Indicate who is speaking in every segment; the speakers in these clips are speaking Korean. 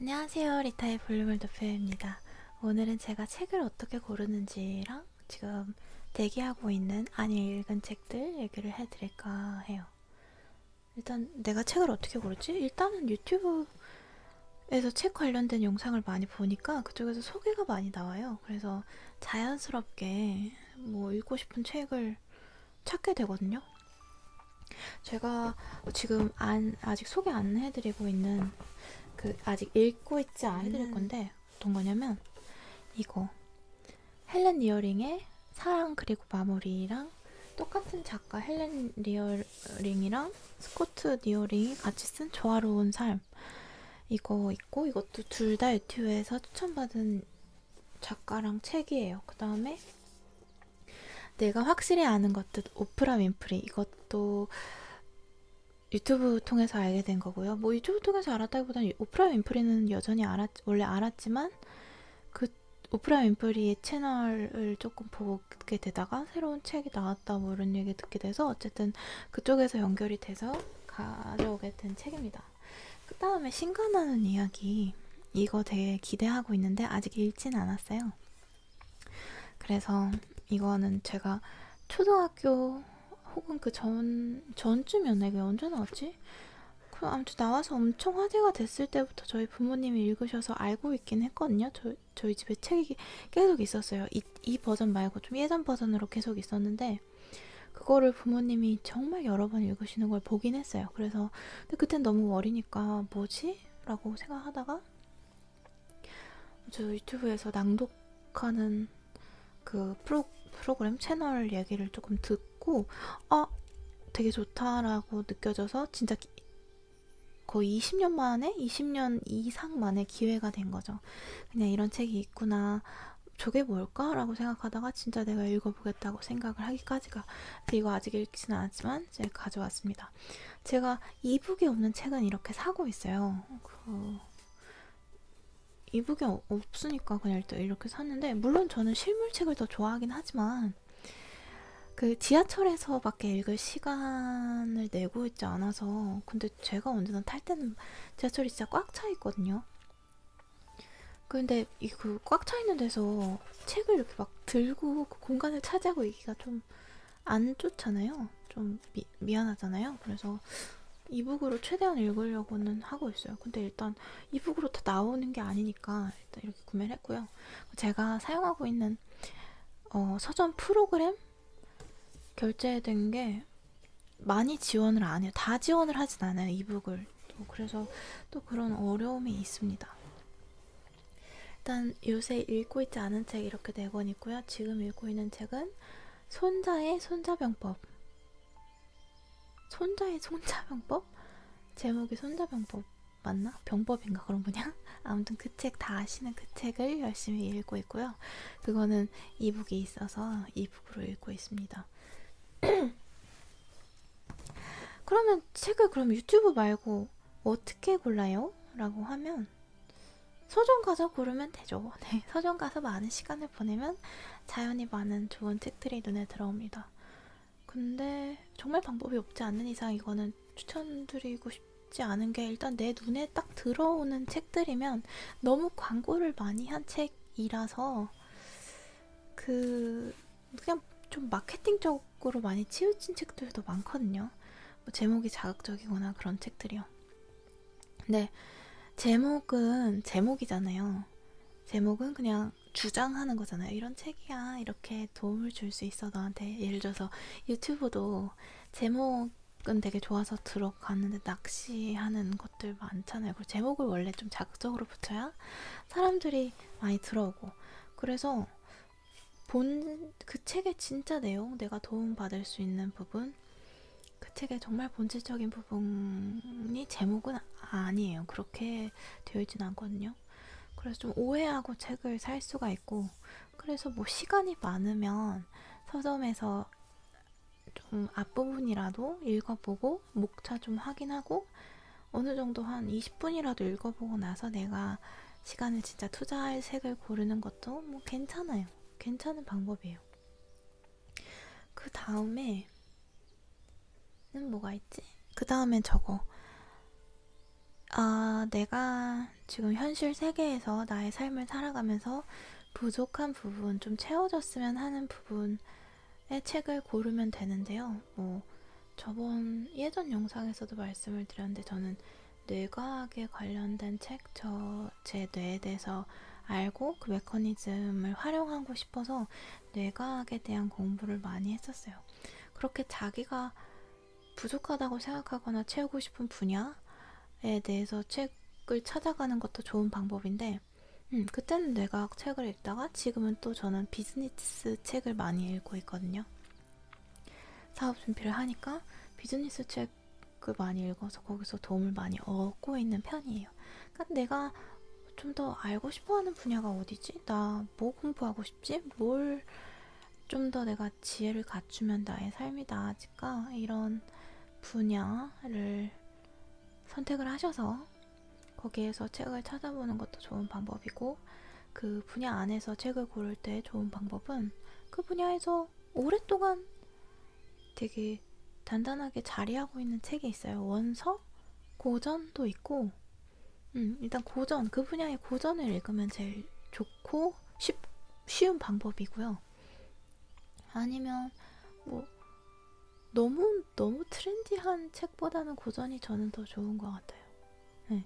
Speaker 1: 안녕하세요. 리타의 볼륨을 높여입니다. 오늘은 제가 책을 어떻게 고르는지랑 지금 대기하고 있는 아니 읽은 책들 얘기를 해드릴까 해요. 일단 내가 책을 어떻게 고르지? 일단은 유튜브에서 책 관련된 영상을 많이 보니까 그쪽에서 소개가 많이 나와요. 그래서 자연스럽게 뭐 읽고 싶은 책을 찾게 되거든요. 제가 지금 안, 아직 소개 안 해드리고 있는 그 아직 읽고 있지 않은 해드릴 건데 어떤 거냐면 이거. 헬렌 리어링의 사랑 그리고 마무리랑 똑같은 작가 헬렌 리어링이랑 스코트 리어링이 같이 쓴 조화로운 삶. 이거 있고 이것도 둘 다 유튜브에서 추천받은 작가랑 책이에요. 그 다음에 내가 확실히 아는 것들 오프라 윈프리. 이것도 유튜브 통해서 알게 된 거고요. 뭐 유튜브 통해서 알았다기보다는 오프라 윈프리는 여전히 알았 원래 알았지만 그 오프라 윈프리의 채널을 조금 보게 되다가 새로운 책이 나왔다 뭐 이런 얘기 듣게 돼서 어쨌든 그쪽에서 연결이 돼서 가져오게 된 책입니다. 그 다음에 신간하는 이야기 이거 되게 기대하고 있는데 아직 읽진 않았어요. 그래서 이거는 제가 초등학교 혹은 그 전, 전쯤이었나? 이게 언제 나왔지? 그, 아무튼 나와서 엄청 화제가 됐을 때부터 저희 부모님이 읽으셔서 알고 있긴 했거든요. 저, 저희 집에 책이 계속 있었어요. 이, 이 버전 말고 좀 예전 버전으로 계속 있었는데, 그거를 부모님이 정말 여러 번 읽으시는 걸 보긴 했어요. 그래서, 근데 그땐 너무 어리니까 뭐지? 라고 생각하다가, 저 유튜브에서 낭독하는 그 프로, 프로그램 채널 얘기를 조금 듣고 아 되게 좋다라고 느껴져서 진짜 기, 거의 20년 만에 20년 이상 만에 기회가 된 거죠. 그냥 이런 책이 있구나. 저게 뭘까라고 생각하다가 진짜 내가 읽어보겠다고 생각을 하기까지가 이거 아직 읽지는 않았지만 제가 가져왔습니다. 제가 이북이 없는 책은 이렇게 사고 있어요. 그 이북이 없으니까 그냥 일단 이렇게 샀는데 물론 저는 실물책을 더 좋아하긴 하지만 그 지하철에서밖에 읽을 시간을 내고 있지 않아서 근데 제가 언제나 탈 때는 지하철이 진짜 꽉 차 있거든요. 근데 이 그 꽉 차 있는 데서 책을 이렇게 막 들고 그 공간을 차지하고 있기가 좀 안 좋잖아요. 좀 미, 미안하잖아요. 그래서 이북으로 최대한 읽으려고는 하고 있어요. 근데 일단 이북으로 다 나오는 게 아니니까 일단 이렇게 구매를 했고요. 제가 사용하고 있는 어, 서점 프로그램 결제된 게 많이 지원을 안 해요. 다 지원을 하진 않아요. 이북을. 또 그래서 또 그런 어려움이 있습니다. 일단 요새 읽고 있지 않은 책 이렇게 네 권 있고요. 지금 읽고 있는 책은 손자의 손자병법. 손자의 손자병법? 제목이 손자병법 맞나? 병법인가 그런 거냐? 아무튼 그 책 다 아시는 그 책을 열심히 읽고 있고요. 그거는 이북이 있어서 이북으로 읽고 있습니다. 그러면 책을 그럼 유튜브 말고 어떻게 골라요? 라고 하면 서점 가서 고르면 되죠. 네, 서점 가서 많은 시간을 보내면 자연히 많은 좋은 책들이 눈에 들어옵니다. 근데 정말 방법이 없지 않는 이상 이거는 추천드리고 싶지 않은 게 일단 내 눈에 딱 들어오는 책들이면 너무 광고를 많이 한 책이라서 그 그냥 좀 마케팅적 으로 많이 치우친 책들도 많거든요. 뭐 제목이 자극적이거나 그런 책들이요. 근데 제목은 제목이잖아요. 제목은 그냥 주장하는 거잖아요. 이런 책이야. 이렇게 도움을 줄 수 있어, 너한테. 예를 들어서 유튜브도 제목은 되게 좋아서 들어갔는데 낚시하는 것들 많잖아요. 그리고 제목을 원래 좀 자극적으로 붙여야 사람들이 많이 들어오고. 그래서 본, 그 책의 진짜 내용, 내가 도움받을 수 있는 부분, 그 책의 정말 본질적인 부분이 제목은 아니에요. 그렇게 되어 있지는 않거든요. 그래서 좀 오해하고 책을 살 수가 있고 그래서 뭐 시간이 많으면 서점에서 좀 앞부분이라도 읽어보고 목차 좀 확인하고 어느 정도 한 20분이라도 읽어보고 나서 내가 시간을 진짜 투자할 책을 고르는 것도 뭐 괜찮아요. 괜찮은 방법이에요. 그 다음에는 뭐가 있지? 그 다음엔 저거 아, 내가 지금 현실 세계에서 나의 삶을 살아가면서 부족한 부분, 좀 채워졌으면 하는 부분의 책을 고르면 되는데요. 뭐, 저번 예전 영상에서도 말씀을 드렸는데 저는 뇌과학에 관련된 책, 저, 제 뇌에 대해서 알고 그 메커니즘을 활용하고 싶어서 뇌과학에 대한 공부를 많이 했었어요. 그렇게 자기가 부족하다고 생각하거나 채우고 싶은 분야에 대해서 책을 찾아가는 것도 좋은 방법인데, 음, 그때는 뇌과학 책을 읽다가 지금은 또 저는 비즈니스 책을 많이 읽고 있거든요. 사업 준비를 하니까 비즈니스 책을 많이 읽어서 거기서 도움을 많이 얻고 있는 편이에요. 그러니까 내가 좀 더 알고 싶어 하는 분야가 어디지? 나 뭐 공부하고 싶지? 뭘 좀 더 내가 지혜를 갖추면 나의 삶이 나아질까? 이런 분야를 선택을 하셔서 거기에서 책을 찾아보는 것도 좋은 방법이고 그 분야 안에서 책을 고를 때 좋은 방법은 그 분야에서 오랫동안 되게 단단하게 자리하고 있는 책이 있어요. 원서, 고전도 있고, 음, 일단 고전, 그 분야의 고전을 읽으면 제일 좋고 쉽, 쉬운 방법이고요. 아니면 뭐 너무 너무 트렌디한 책보다는 고전이 저는 더 좋은 것 같아요. 네.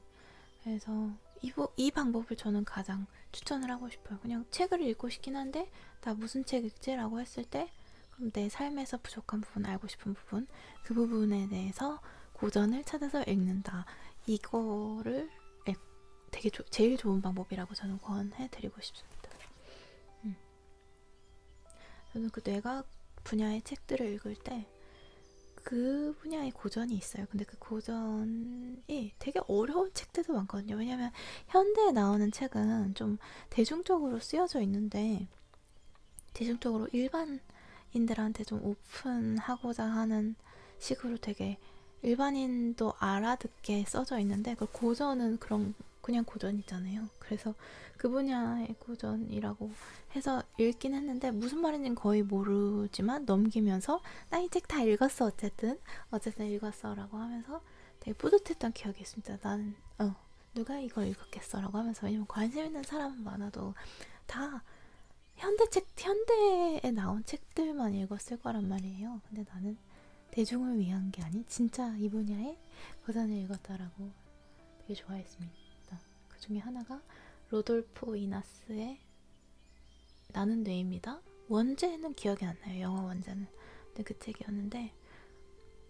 Speaker 1: 그래서 이, 부- 이 방법을 저는 가장 추천을 하고 싶어요. 그냥 책을 읽고 싶긴 한데 나 무슨 책 읽지라고 했을 때 그럼 내 삶에서 부족한 부분, 알고 싶은 부분, 그 부분에 대해서 고전을 찾아서 읽는다. 이거를 예, 되게 조- 제일 좋은 방법이라고 저는 권해드리고 싶습니다. 음. 저는 그 뇌과학 분야의 책들을 읽을 때 그 분야의 고전이 있어요. 근데 그 고전이 되게 어려운 책들도 많거든요. 왜냐면 현대에 나오는 책은 좀 대중적으로 쓰여져 있는데 대중적으로 일반인들한테 좀 오픈하고자 하는 식으로 되게 일반인도 알아듣게 써져 있는데 그 고전은 그런 그냥 고전이잖아요. 그래서 그 분야의 고전이라고 해서 읽긴 했는데 무슨 말인지는 거의 모르지만 넘기면서 나 이 책 다 읽었어 어쨌든 어쨌든 읽었어라고 하면서 되게 뿌듯했던 기억이 있습니다. 나는 어 누가 이걸 읽었겠어라고 하면서 왜냐면 관심 있는 사람은 많아도 다 현대책 현대에 나온 책들만 읽었을 거란 말이에요. 근데 나는 대중을 위한 게 아닌 진짜 이 분야의 고전을 읽었다라고 되게 좋아했습니다. 그 중에 하나가 로돌포 이나스의 나는 뇌입니다. 원제는 기억이 안 나요. 영어 원제는. 근데 그 책이었는데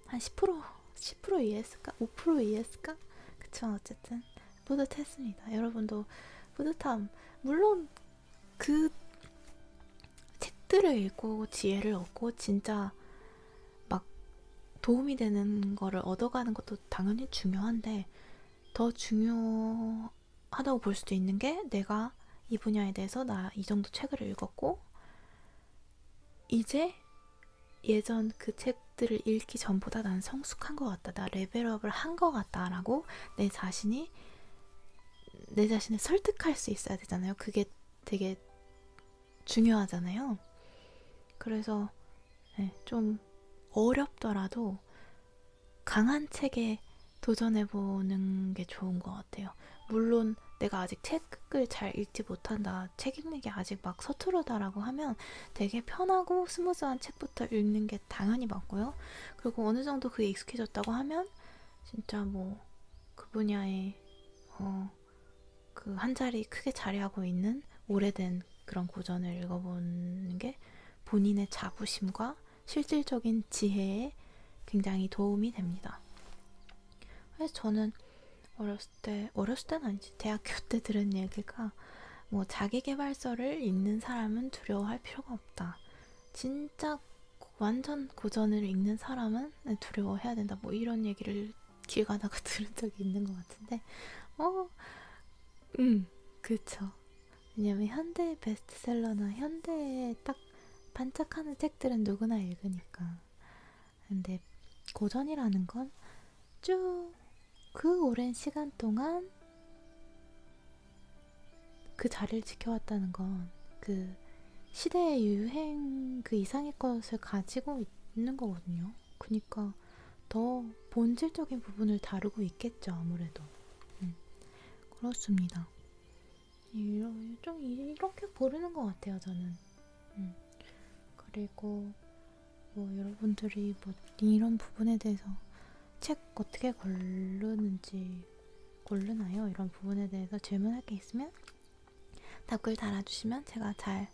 Speaker 1: 한 10% 10% 이해했을까? 5% 이해했을까? 그치만 어쨌든 뿌듯했습니다. 여러분도 뿌듯함 물론 그 책들을 읽고 지혜를 얻고 진짜 막 도움이 되는 거를 얻어가는 것도 당연히 중요한데 더 중요 하다고 볼 수도 있는 게 내가 이 분야에 대해서 나 이 정도 책을 읽었고 이제 예전 그 책들을 읽기 전보다 난 성숙한 것 같다. 나 레벨업을 한 것 같다 라고 내 자신이 내 자신을 설득할 수 있어야 되잖아요. 그게 되게 중요하잖아요. 그래서 네, 좀 어렵더라도 강한 책에 도전해보는 게 좋은 것 같아요. 물론 내가 아직 책을 잘 읽지 못한다, 책 읽는 게 아직 막 서투르다라고 하면 되게 편하고 스무스한 책부터 읽는 게 당연히 맞고요. 그리고 어느 정도 그게 익숙해졌다고 하면 진짜 뭐 그 분야에 어, 그 한 자리 크게 자리하고 있는 오래된 그런 고전을 읽어보는 게 본인의 자부심과 실질적인 지혜에 굉장히 도움이 됩니다. 그래서 저는 어렸을 때, 어렸을 때는 아니지, 대학교 때 들은 얘기가 뭐 자기개발서를 읽는 사람은 두려워할 필요가 없다. 진짜 완전 고전을 읽는 사람은 두려워해야 된다. 뭐 이런 얘기를 길 가다가 들은 적이 있는 것 같은데, 어, 음, 그쵸. 왜냐면 현대 베스트셀러나 현대에 딱 반짝하는 책들은 누구나 읽으니까. 근데 고전이라는 건 쭉 그 오랜 시간 동안 그 자리를 지켜왔다는 건 그 시대의 유행 그 이상의 것을 가지고 있는 거거든요. 그니까 더 본질적인 부분을 다루고 있겠죠, 아무래도. 그렇습니다. 이러, 좀 이렇게 고르는 것 같아요, 저는. 음. 그리고 뭐 여러분들이 뭐 이런 부분에 대해서 책 어떻게 고르는지 고르나요? 이런 부분에 대해서 질문할 게 있으면 답글 달아주시면 제가 잘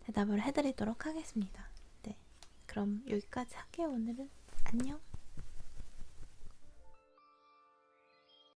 Speaker 1: 대답을 해드리도록 하겠습니다. 네, 그럼 여기까지 할게요. 오늘은 안녕.